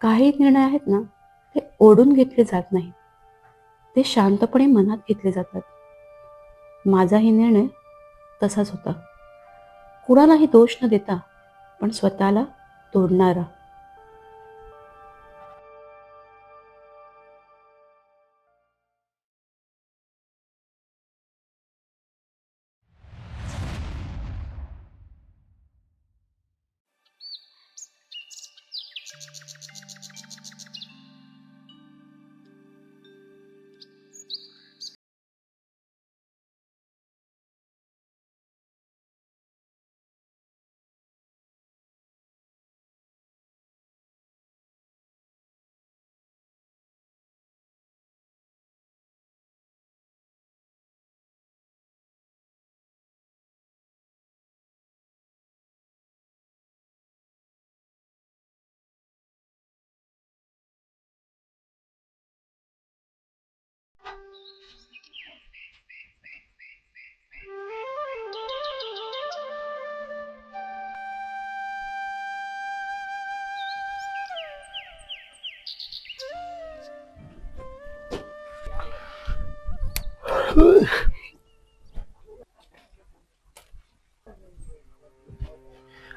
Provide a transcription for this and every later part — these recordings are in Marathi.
काही निर्णय आहेत ना ते ओढून घेतले जात नाहीत. ते शांतपणे मनात घेतले जातात. माझाही निर्णय तसाच होता. कुणालाही दोष न देता पण स्वतःला तोडणारा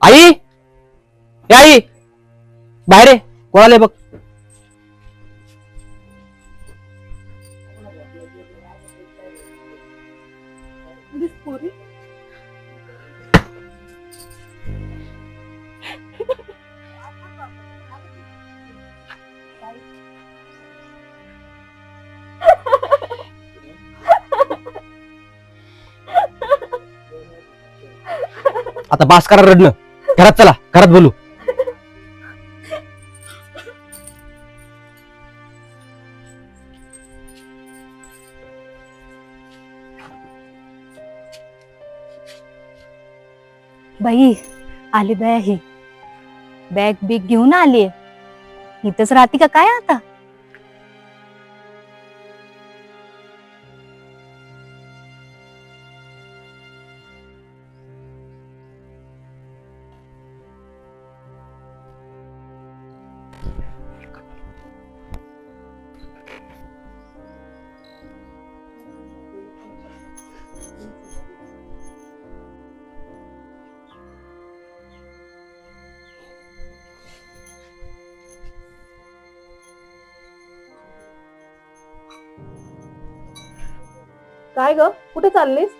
आई? ए आई? बाहेर आहे कोणाला बघ. आता बास करा रडणं. घरात चला घरात बोलू. बाई आली बाय ही बॅग बिग घेऊन आली इथंच राहते का काय आता? काय ग? कुठे चाललीस?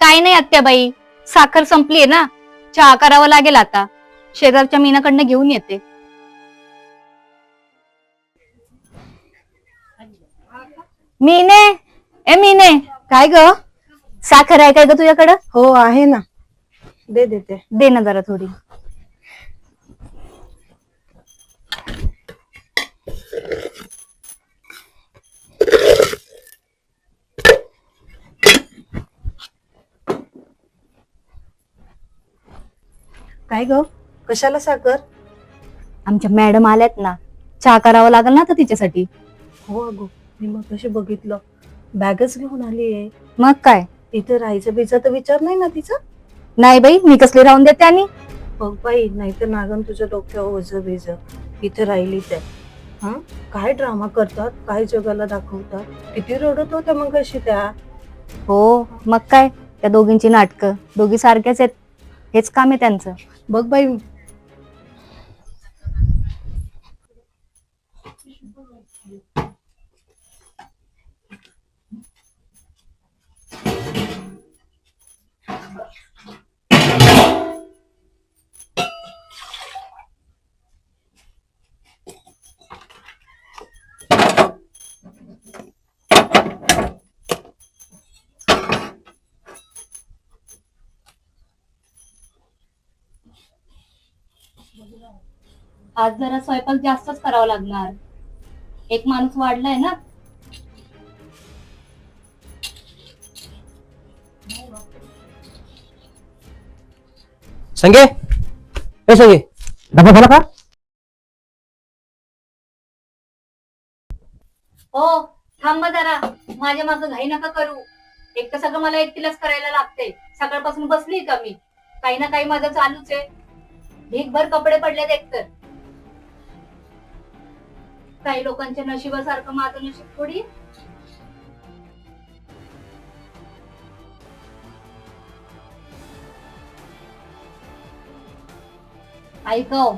काय नाही आत्याबाई. साखर संपलीये ना. चहा करावा लागेल आता. शेजारच्या मीनाकडनं घेऊन येते. मीने? ए मीने काय ग? साखर आहे काय ग तुझ्याकडं? हो आहे ना. दे देते. दे ना जरा थोडी. काय ग? कशाला साखर? आमच्या मॅडम आल्यात ना. चहा करावा लागेल ना आता तिच्यासाठी. हो अगो मी मग कशी बघितलं. बॅगच घेऊन आली आहे मग काय? इथे राहायचं बिचा तर विचार नाही ना तिचा? नाही बाई मी कसली राहून देते आणि? बघ बाई नाहीतर नागन तुझ्या डोक्यावर ओझ बेज इथे राहिली ते हा? काय ड्रामा करतात? काय जगाला दाखवतात? किती रडत होत्या मग कशी त्या. हो मग काय? त्या दोघींची नाटकं. दोघी सारख्याच आहेत. हेच काम आहे त्यांचं. बघ बाई. आज जरा स्वयंपाक जास्तच करावा लागणार. एक माणूस वाढलाय ना. संगे? ए संगे डबा झाला का? हो थांबा जरा. माझ्या मागं घाई नका करू. एक तर सगळं मला एकटीलाच करायला लागते सकाळपासून बसली का मी? काही ना काही माझं चालूच आहे. ढीकभर कपडे पडलेत एकतर. काही लोकांच्या नशिबासारखं माझं नशीब थोडी. ऐकव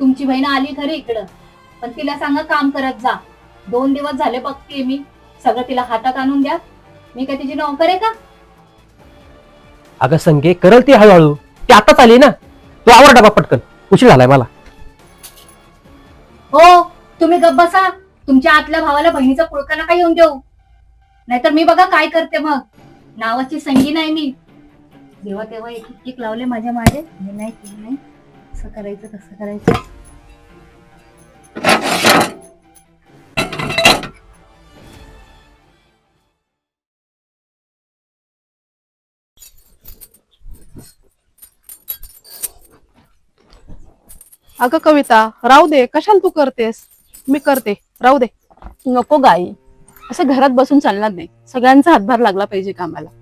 तुमची बहीण आली खरी इकडं. पण तिला सांगा काम करत जा. दोन दिवस झाले बघते मी. सगळं तिला हातात आणून द्या. मी काय तिची नोकर आहे का? अगं संगे करल ती हळूहळू. ती आताच आली ना? तू आवर डबा पटकन. उशीर झालाय मला. हो तुम्ही गप्प बसा. तुमच्या आतल्या भावाला बहिणीचा पुळका नका येऊन देऊ? नाहीतर मी बघा काय करते मग. नावाची संगी नाही मी. जेव्हा तेव्हा एक एक एक लावले माझ्या माझे हे नाही ते नाही. असं करायचं कसं करायचं. अगं कविता राहू दे कशाला तू करतेस? मी करते. राहू दे. नको गाई. असं घरात बसून चालणार नाही. सगळ्यांचा हातभार लागला पाहिजे कामाला.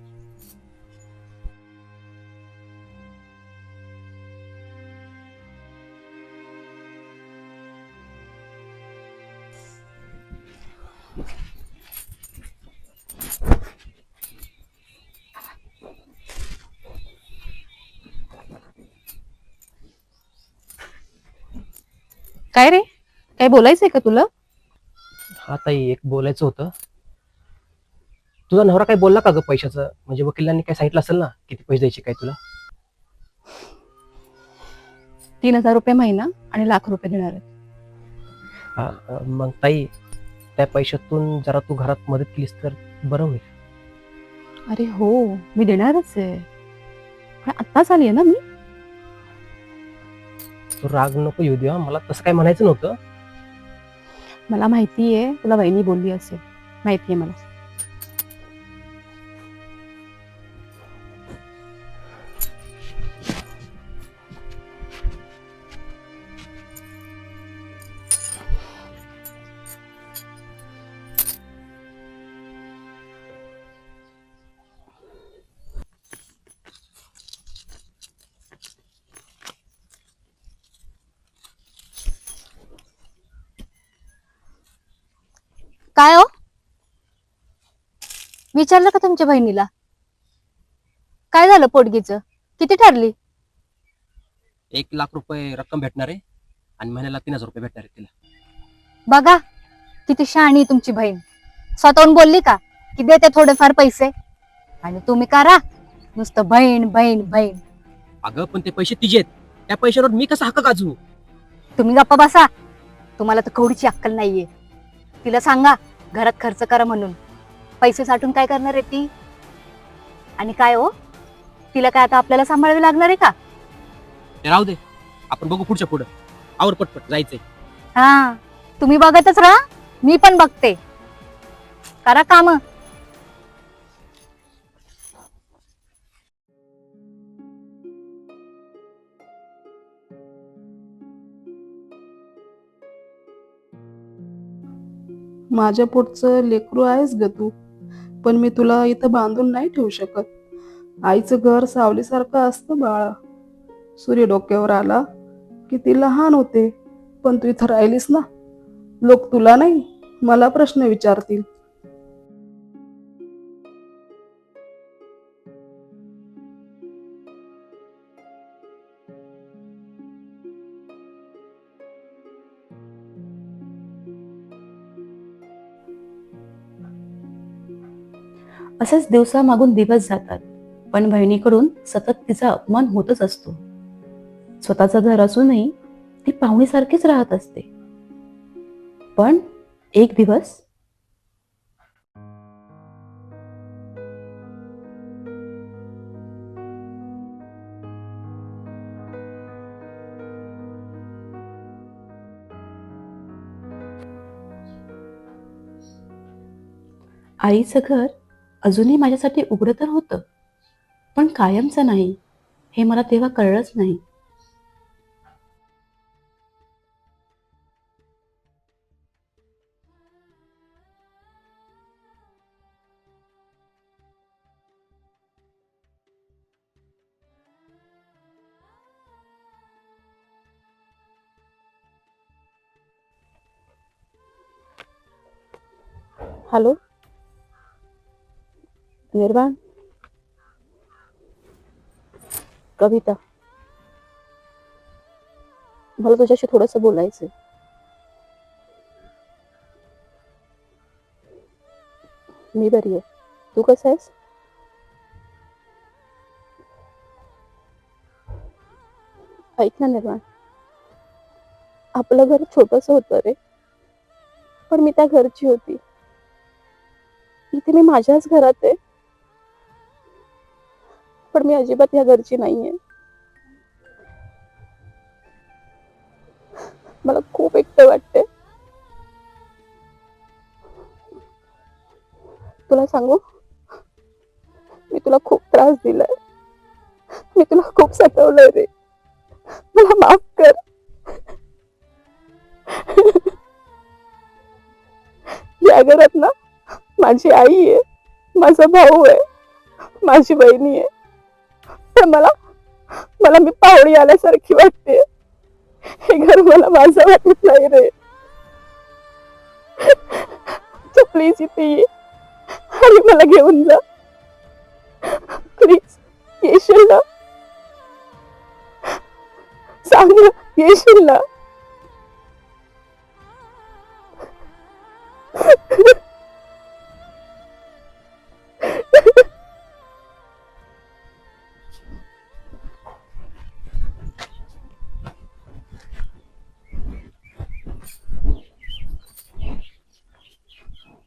काय रे? काय बोलायचंय का तुला? हा ताई एक बोलायचं होतं. तुझा नवरा काय बोलला का ग पैशाचं? म्हणजे वकिलांनी काय सांगितलं असेल ना किती पैसे द्यायचे काय तुला? तीन हजार रुपये महिना आणि लाख रुपये देणार आहेत. हा, अं, मग ताई त्या पैशातून जरा तू घरात मदत केलीस तर बरं होईल. अरे हो मी देणारच आहे. पण आत्ताच आली आहे ना मी? तू राग नको येऊ देवा मला तसं काय म्हणायचं नव्हतं. मला माहिती आहे तुला वहिनी बोलली असेल. माहिती आहे मला. काय हो? विचारलं का तुमच्या बहिणीला? काय झालं पोटगीचं? किती ठरली? एक लाख रुपये रक्कम भेटणार आहे आणि महिन्याला तीन हजार रुपये भेटणार आहे तिला. बघा किती शहाणी आहे तुमची बहीण. स्वतःहून बोलली का? की देते थोडेफार पैसे. आणि तुम्ही करा. नुसतं बहीण बहीण बहीण. अगं पण ते पैसे तिचे आहेत. त्या पैशावर मी कसं हक्क गाजू तुम्ही गप्पा बसा. तुम्हाला तर कवडीची अक्कल नाहीये. तिला सांगा घरात खर्च करा म्हणून. पैसे साठून काय करणार आहे ती? आणि काय हो? तिला काय आता आपल्याला सांभाळावे लागणार आहे का? राहू दे. आपण बघू पुढच्या पुढं. आवर पटपट जायचंय. हा. तुम्ही बघतच राहा. मी पण बघते. करा काम. माझ्या पोटचं लेकरू आहेस ग तू. पण मी तुला इथं बांधून नाही ठेवू शकत. आईचं घर सावलीसारखं असतं बाळा. सूर्य डोक्यावर आला की ती लहान होते पण तू इथं राहिलीस ना? लोक तुला नाही मला प्रश्न विचारतील. असेच दिवसा मागून दिवस जातात पण बहिणीकडून सतत तिचा अपमान होतच असतो. स्वतःचं घर असूनही ती पाहुणीसारखीच राहत असते. पण एक दिवस आईचं घर अजूनही माझ्यासाठी उघडं तर होतं. पण कायमचं नाही हे मला तेव्हा कळलंच नाही. हॅलो? निर्वाण कविता मला तुझ्याशी थोडंसं बोलायचंय मी बरी आहे तू कसं आहेस ऐक ना निर्माण आपलं घर छोटस होतं रे पण मी त्या घरची होती इथे मी माझ्याच घरात आहे पण मी अजिबात या घरची नाहीये. मला खूप एकटं वाटते तुला सांगू? मी तुला खूप त्रास दिलाय. मी तुला खूप सतवलंय रे. मला माफ कर. या घरात ना माझी आई आहे माझा भाऊ आहे माझी बहिणी आहे. पण मला मला मी पाहुणी आल्यासारखी वाटते. हे घर मला माझं वाटत नाही रे. प्लीज इथे ये आणि मला घेऊन जा. प्लीज येशील ना? सांग ना येशील ना?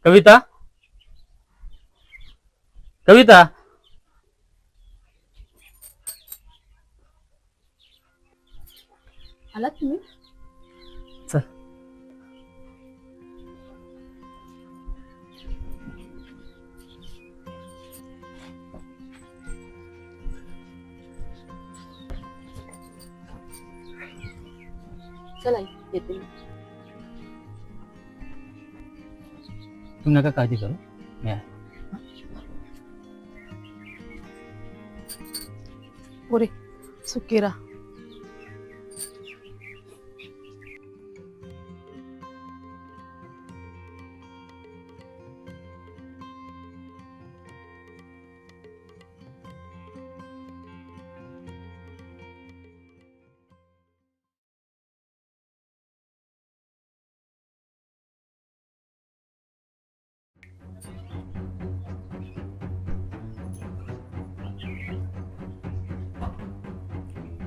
कविता? कविता? आलात तुम्ही? चल. चला येते मी. तू नका काळजी करू. मी आहे पुरे सुकेरा.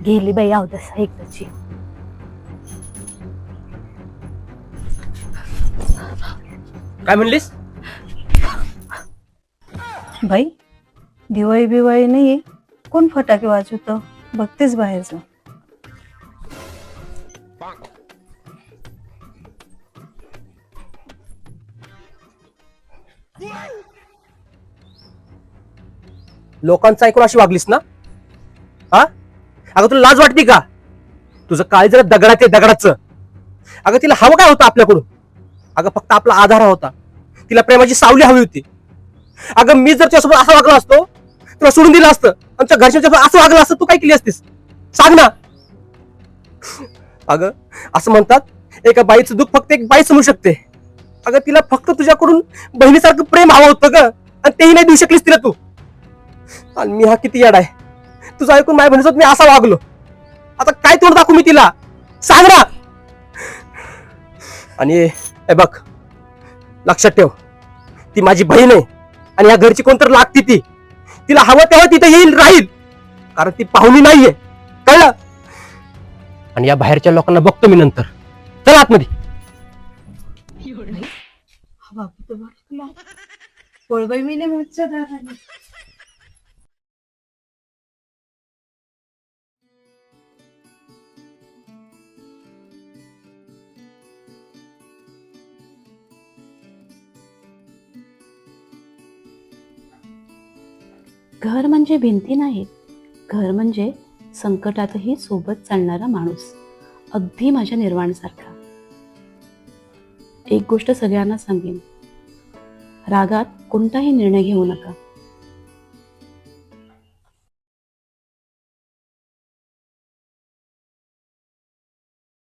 गेली बाई अवदस एकदाची. काय म्हणलीस? बाई दिवाळी बिवाळी नाहीये. कोण फटाके वाजवत? बघतेच बाहेरचं. लोकांचं ऐकून अशी वागलीस ना? हा? अगं तुला लाज वाटते का? तुझं काळ जरा दगडाचे आहे दगडाचं. अगं तिला हवं काय होतं आपल्याकडून? अगं फक्त आपला आधार होता. तिला प्रेमाची सावली हवी होती. अगं मी जर त्यासोबत असं वागलो असतो तुला सोडून दिलं असतं आमच्या घरच्यांच्या असं वागलं असतं तू काय केली असतीस? सांग ना. अगं असं म्हणतात एका बाईचं दुःख फक्त एक बाई समजू शकते. अगं तिला फक्त तुझ्याकडून बहिणीसारखं प्रेम हवं होतं ग आणि तेही नाही देऊ शकलीस तिला तू. आणि मी हा किती याड आहे. तुझं ऐकून माय बहिणीसोबत मी असा वागलो. आता काय तोंड दाखवू मी तिला? सांग ना! आणि हे बघ लक्षात ठेव. ती माझी बहीण आहे आणि या घरची कोणतर लागती ती. तिला हवं तेव्हा तिथे येईल राहील. कारण ती पाहुणी नाहीये. कळलं? आणि या बाहेरच्या लोकांना बघतो मी नंतर. चल आतमध्ये. हा बापू तर पळबाई मी नाही मागच्या घर म्हणजे भिंती नाहीत घर म्हणजे संकटातही सोबत चालणारा माणूस. अगदी माझ्या निर्वाणसारखा. एक गोष्ट सगळ्यांना सांगेन. रागात कोणताही निर्णय घेऊ नका.